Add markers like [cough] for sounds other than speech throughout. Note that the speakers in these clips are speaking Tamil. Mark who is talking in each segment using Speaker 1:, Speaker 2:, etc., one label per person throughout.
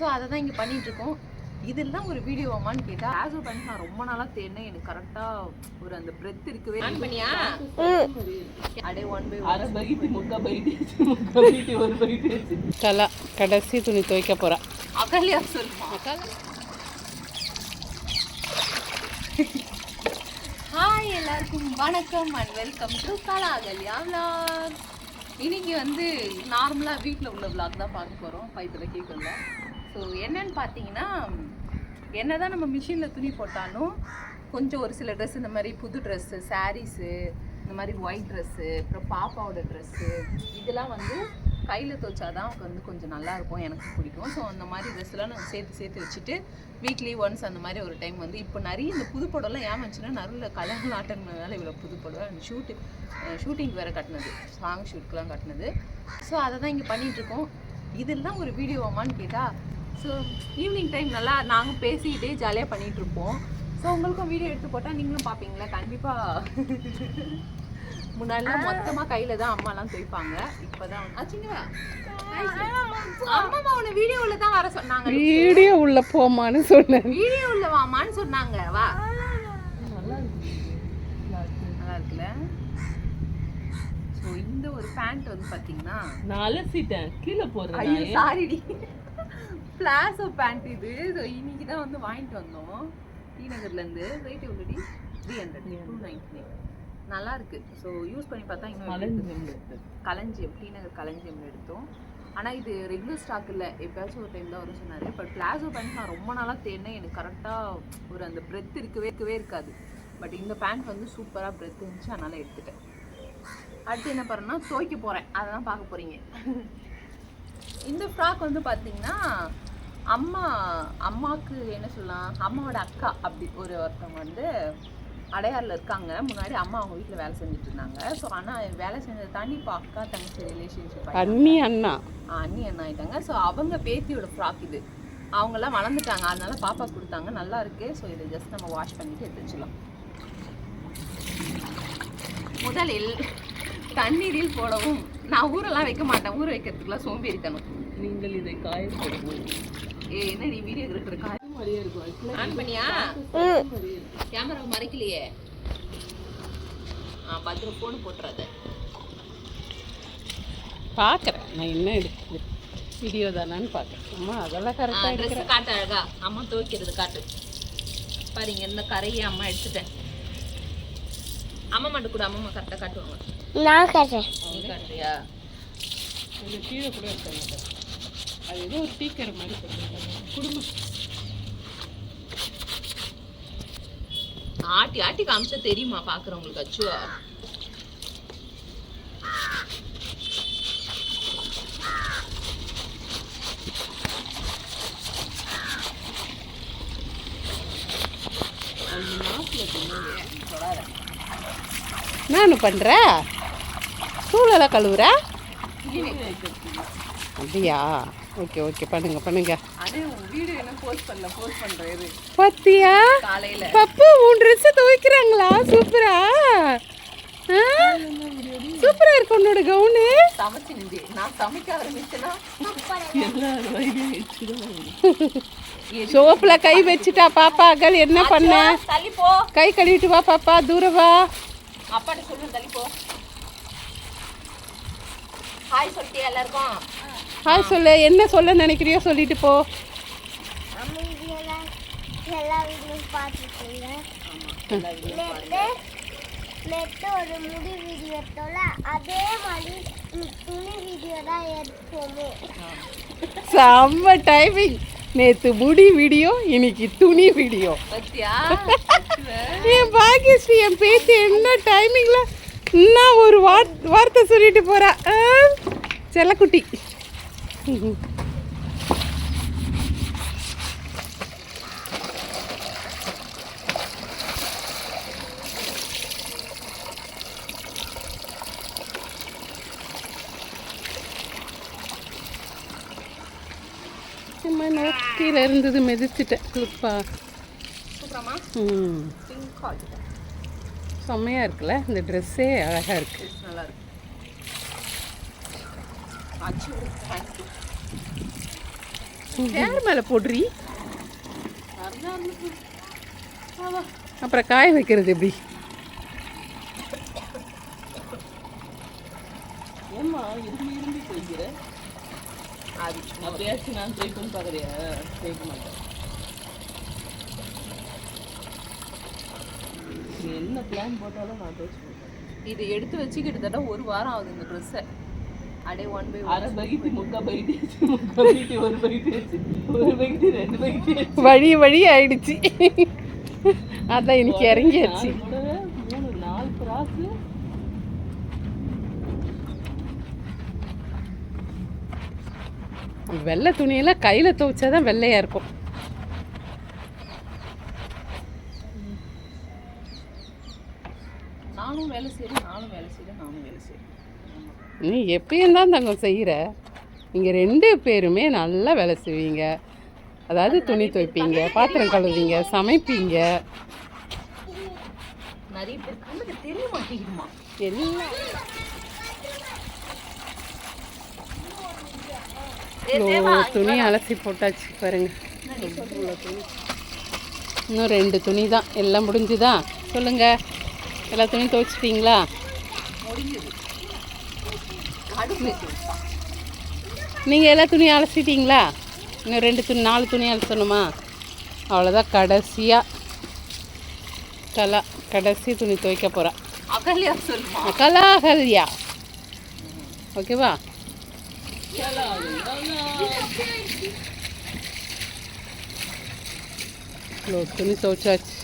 Speaker 1: ஸோ அதை தான் இங்கே பண்ணிகிட்ருக்கோம் இதெல்லாம் ஒரு வீடியோவாமான்னு கேட்டால் ஆசோ பண்ணி நான் ரொம்ப நாளாக தேடினேன். எனக்கு கரெக்டாக ஒரு அந்த பிரெத் இருக்கவே ஆன் பண்ணியா? அடே ஒன் பை
Speaker 2: அரை பைட்டு முக்கா பைட்டு முக்கா பைட்டு ஒரு பைட்டு
Speaker 3: தலா கடைசி துணி துவைக்க போகிறா
Speaker 1: அகல்யா சொல்லுமா ஹாய் எல்லாருக்கும் வணக்கம் and welcome to Kala Agalya vlog. இன்னைக்கு வந்து நார்மலாக வீட்டில் உள்ள vlog தான் பார்க்க போகிறோம் பைத்தில் கேட்கல ஸோ என்னன்னு பார்த்தீங்கன்னா என்ன தான் நம்ம மிஷினில் துணி போட்டாலும் கொஞ்சம் ஒரு சில ட்ரெஸ் இந்த மாதிரி புது ட்ரெஸ்ஸு சாரீஸு இந்த மாதிரி ஒயிட் ட்ரெஸ்ஸு அப்புறம் பாப்பாவோட ட்ரெஸ்ஸு இதெல்லாம் வந்து கையில் துவைச்சாதான் வந்து கொஞ்சம் நல்லா இருக்கும் எனக்கு பிடிக்கும். ஸோ அந்த மாதிரி ட்ரெஸ்லாம் நான் சேர்த்து சேர்த்து வச்சுட்டு வீக்லி ஒன்ஸ் அந்த மாதிரி ஒரு டைம் வந்து இப்போ நிறைய இந்த புது படம்லாம் ஏன் வந்துச்சுன்னா நடுவில் கல்யாணம் ஆட்டம்னால இவ்வளோ புது புடவை அந்த ஷூட்டு ஷூட்டிங் வேறு கட்டினது சாங் ஷூட்க்கெலாம் கட்டினது. ஸோ அதை தான் இங்கே பண்ணிகிட்ருக்கோம் இதெல்லாம் ஒரு வீடியோவாமான்னு கேட்டால் ஸோ ஈவினிங் டைம் நல்லா நாங்கள் பேசிக்கிட்டே ஜாலியாக பண்ணிகிட்டு இருப்போம் ஸோ உங்களுக்கும் வீடியோ எடுத்து போட்டால் நீங்களும் பார்ப்பீங்களா கண்டிப்பாக முன்னாடிலாம் மொத்தமாக கையில் தான் அம்மாலாம் துவைப்பாங்க இப்போ தான் ஆச்சுங்களா அம்மா உன்னை வீடியோவில் தான் வர சொன்னாங்க
Speaker 3: வீடியோ உள்ள போமான்னு சொன்னேன்
Speaker 1: வீடியோவில் வாமான்னு சொன்னாங்க வா நல்லா இருக்குல்ல ஸோ இந்த ஒரு பேண்ட் வந்து பார்த்தீங்கன்னா
Speaker 2: நான் அலசிட்டேன் கீழே போடுறேன்
Speaker 1: ஐயோ சாரிடி பிளாசோ பேண்ட் இது. ஸோ இன்னைக்கு தான் வந்து வாங்கிட்டு வந்தோம். டி நகர்லேருந்து rate எவ்வளோடி? Three hundred two ninety nine நல்லா இருக்கு. ஸோ யூஸ் பண்ணி பார்த்தா இன்னும் களஞ்சியம் டி நகர் களஞ்சியம் எடுத்தோம். ஆனால் இது ரெகுலர் ஸ்டாக் இல்லை. எப்பயாச்சும் ஒரு டைம் தான் வரும் சொன்னார். பட் பிளாசோ பேண்ட் நான் ரொம்ப நாளாக தேடினேன். எனக்கு கரெக்டாக ஒரு அந்த பிரெத் இருக்கவே இருக்கவே இருக்காது. பட் இந்த பேண்ட் வந்து சூப்பராக பிரெத் இருந்துச்சு. அதனால் எடுத்துட்டேன். அடுத்து என்ன பண்ணுறேன்னா துவைக்க போகிறேன் அதை தான் பார்க்க போகிறீங்க இந்த ஃப்ராக் வந்து பார்த்தீங்கன்னா அம்மா அம்மாவுக்கு என்ன சொல்லலாம் அம்மாவோட அக்கா அப்படி ஒரு ஒருத்தவங்க வந்து அடையாறில் இருக்காங்க. முன்னாடி அம்மா அவங்க வீட்டில் வேலை செஞ்சுட்டு இருந்தாங்க. ஸோ ஆனால் வேலை செஞ்சதை தாண்டி இப்போ அக்கா தங்கச்சி ரிலேஷன்ஷிப்
Speaker 3: அண்ணி அண்ணா.
Speaker 1: அண்ணி என்ன ஆயிட்டாங்க. ஸோ அவங்க பேத்தியோட ஃப்ராக் இது. அவங்கெல்லாம் வளர்ந்துட்டாங்க. அதனால பாப்பா கொடுத்தாங்க. நல்லா இருக்கு. ஸோ இதை ஜஸ்ட் நம்ம வாஷ் பண்ணிட்டு எடுத்து வச்சிடலாம். முதலில் தண்ணீரில் போடவும். நான் ஊரெல்லாம் வைக்க மாட்டேன். ஊற வைக்கிறதுக்குலாம் சோம்பேறித்தனம்
Speaker 2: நீங்கள் இதை காய போடுவோம்
Speaker 1: ஏ என்ன நீ வீடியோ இருக்கா
Speaker 2: மாதிரியே இருக்கும்.
Speaker 1: ஆன் பண்ணியா? கேமரா மறைக்கலையே. ஆ பத்திரம் ஃபோன் போட்டுறாத.
Speaker 3: பார்க்குறேன். நான் என்ன எடுக்குது வீடியோ தானான்னு பார்க்குறேன். அம்மா அதெல்லாம் கரெக்டாக
Speaker 1: ட்ரெஸ் காட்டு அழகா. அம்மா துவைக்கிறது காட்டு. பாருங்க இந்த கரையை அம்மா எடுத்துட்டேன். அம்மா மட்டும் கூட அம்மா கரெக்டாக காட்டுவாங்க.
Speaker 4: நான் கட்டுறேன்.
Speaker 1: நீ காட்டுறியா?
Speaker 3: கொஞ்சம் கீழே கூட இருக்காங்க அது ஏதோ ஒரு டீக்கர் மாதிரி குடும்பம்.
Speaker 1: ஆட்டி ஆட்டி காமிச்சா தெரியுமா பாக்குறவங்களுக்கு அச்சுவா?
Speaker 3: நான் பண்ணுற சூழலாம் கழுவுற? அப்படியா? ஓகே ஓகே பண்ணுங்க பண்ணுங்க. பத்தியா? பப்பு உன் ட்ரெஸ் துவைக்கிறாங்களா? சூப்பரா? சூப்பரா இருக்கு உன்னோட கவுனு [laughs] சோப்புல கை வச்சுட்டா பாப்பா அகல் என்ன பண்ண? கை கழுவிட்டு வா பாப்பா தூர வா.
Speaker 1: அப்பாட்ட சொல்லு தள்ளி போ. ஹாய் சொல்லிட்டியா எல்லாருக்கும்?
Speaker 3: ஹாய் சொல்லு. என்ன சொல்ல நினைக்கிறியோ சொல்லிட்டு போ.
Speaker 4: எல்லா வீடியோஸ் நேற்று ஒரு முடி வீடியோ எடுத்தோம்ல அதே மாதிரி துணி வீடியோ தான் எடுப்போமே
Speaker 3: செம்ம டைமிங் நேத்து முடி வீடியோ இன்னைக்கு துணி வீடியோ. என் பாக்கியஸ்ரீ என் பேத்தி என்ன டைமிங்ல இன்னும் ஒரு வார் வார்த்தை சொல்லிட்டு போறா. ஆ, செல்லக்குட்டி. கீழே இருந்தது மிதிச்சிட்டேன்.
Speaker 1: சூப்பரமா
Speaker 3: ம். செம்மையாக இருக்குல்ல? இந்த ட்ரெஸ்ஸே அழகாக இருக்கு. சேர் மேலே போடுறி?
Speaker 2: இருந்து
Speaker 3: அப்புறம் காய வைக்கிறது எப்படி?
Speaker 2: ஏம்மா இரும்பி இரும்பி போய்க்கிற?
Speaker 1: அது
Speaker 2: அப்படியாச்சும் நான் தேய்ப்பேன்னு பார்க்குறியா தேய்க்க மாட்டேன் என்ன பிளான் போட்டாலும் நான் போட்டேன்
Speaker 1: இது எடுத்து வச்சு கிட்டத்தட்ட ஒரு வாரம் ஆகுது இந்த ட்ரெஸ்ஸை அப்படியே ஒன் பை
Speaker 2: அரை பைக்கு முக்கா பைக்கு முக்கா பைக்கு ஒரு பைக்கு ஒரு பைக்கு ரெண்டு பைக்கு
Speaker 3: வழி வழி ஆயிடுச்சு. அதான் இன்னைக்கு இறங்கியாச்சு
Speaker 2: நாலு புடவை, மூணு நாலு ஃப்ராக்கு
Speaker 3: வெள்ளை துணியெல்லாம் கையில் துவைச்சாதான் வெள்ளையா இருக்கும்.
Speaker 1: நானும் வேலை செய்கிறேன் நானும் வேலை செய்கிறேன் நானும் வேலை செய்கிறேன்
Speaker 3: நீ எப்பயும் தான் தங்கம் செய்கிற நீங்கள் ரெண்டு பேருமே நல்லா வேலை செய்வீங்க. அதாவது துணி துவைப்பீங்க பாத்திரம் கழுவீங்க சமைப்பீங்க.
Speaker 1: நிறைய பேர் தெரிய மாட்டேங்குதுமா
Speaker 3: எல்லாம்
Speaker 1: தேவா,
Speaker 3: துணி அலசி போட்டாச்சு பாருங்க. இவ்வளோ. இன்னும் ரெண்டு துணி தான். எல்லாம் முடிஞ்சுதா? சொல்லுங்க. எல்லா துணியும் துவைச்சிட்டீங்களா? நீங்கள் எல்லா துணியும் அலசிட்டீங்களா? இன்னும் ரெண்டு துணி நாலு துணி அலசணுமா? அவ்வளோதான் கடைசியாக கலா கடைசி துணி துவைக்க போகிறா
Speaker 1: அகல்யா சொல்லுமா?
Speaker 3: கலா கல்யா ஓகேவா? இவ்வளோ துணி துவைச்சாச்சு.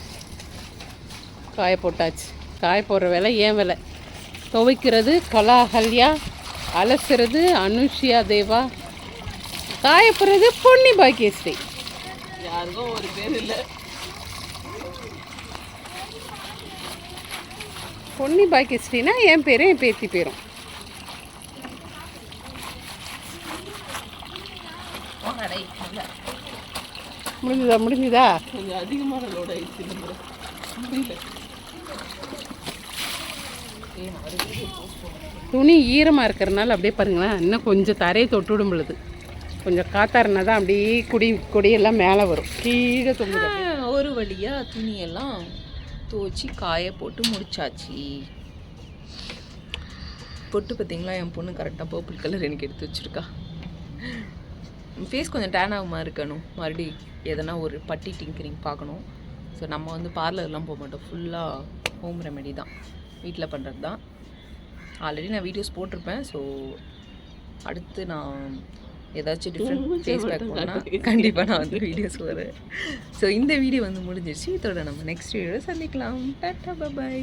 Speaker 3: காய போட்டாச்சு. காய போடுற வேலை ஏன் வேலை? துவைக்கிறது கலாஹல்யா அலசுறது அனுஷியா தேவா காய போடுறது பொன்னி பாக்கியஸ்ரீ.
Speaker 2: யாருக்கும் ஒரு பேர் இல்லை.
Speaker 3: பொன்னி பாக்கியஸ்ரீனா என் பேரும் என் பேத்தி பேரும்
Speaker 1: போனடை இல்ல
Speaker 3: முடிஞ்சுதா? முடிஞ்சுதா?
Speaker 2: கொஞ்சம் அதிகமான லோட் ஆயிடுச்சு
Speaker 3: துணி ஈரமாக இருக்கிறனால அப்படியே பாருங்களேன் இன்னும் கொஞ்சம் தரையை தொட்டு விடும் பொழுது. கொஞ்சம் காத்தாருனா தான் அப்படியே குடி கொடியெல்லாம் மேலே வரும். கீழே தொங்குது.
Speaker 1: ஒரு வழியாக துணியெல்லாம் துவச்சி காய போட்டு முடிச்சாச்சு. பொட்டு பார்த்தீங்களா என் பொண்ணு கரெக்டாக பர்பிள் கலர் எனக்கு எடுத்து வச்சிருக்கா. ஃபேஸ் கொஞ்சம் டேன் ஆகுமா இருக்கணும். மறுபடி எதனா ஒரு பட்டி டிங்கரிங் பார்க்கணும். ஸோ நம்ம வந்து பார்லர்லாம் போக மாட்டோம். ஃபுல்லாக ஹோம் ரெமெடி தான். வீட்டில் பண்ணுறது தான். ஆல்ரெடி நான் வீடியோஸ் போட்டிருப்பேன். ஸோ அடுத்து நான் ஏதாச்சும் டிஃப்ரெண்ட் ஃபேஸ் பேக் போனால் கண்டிப்பாக நான் வந்து வீடியோஸ் வரேன் ஸோ இந்த வீடியோ வந்து முடிஞ்சிருச்சு. இதோட நம்ம நெக்ஸ்ட் வீடியோ சந்திக்கலாம். Tata bye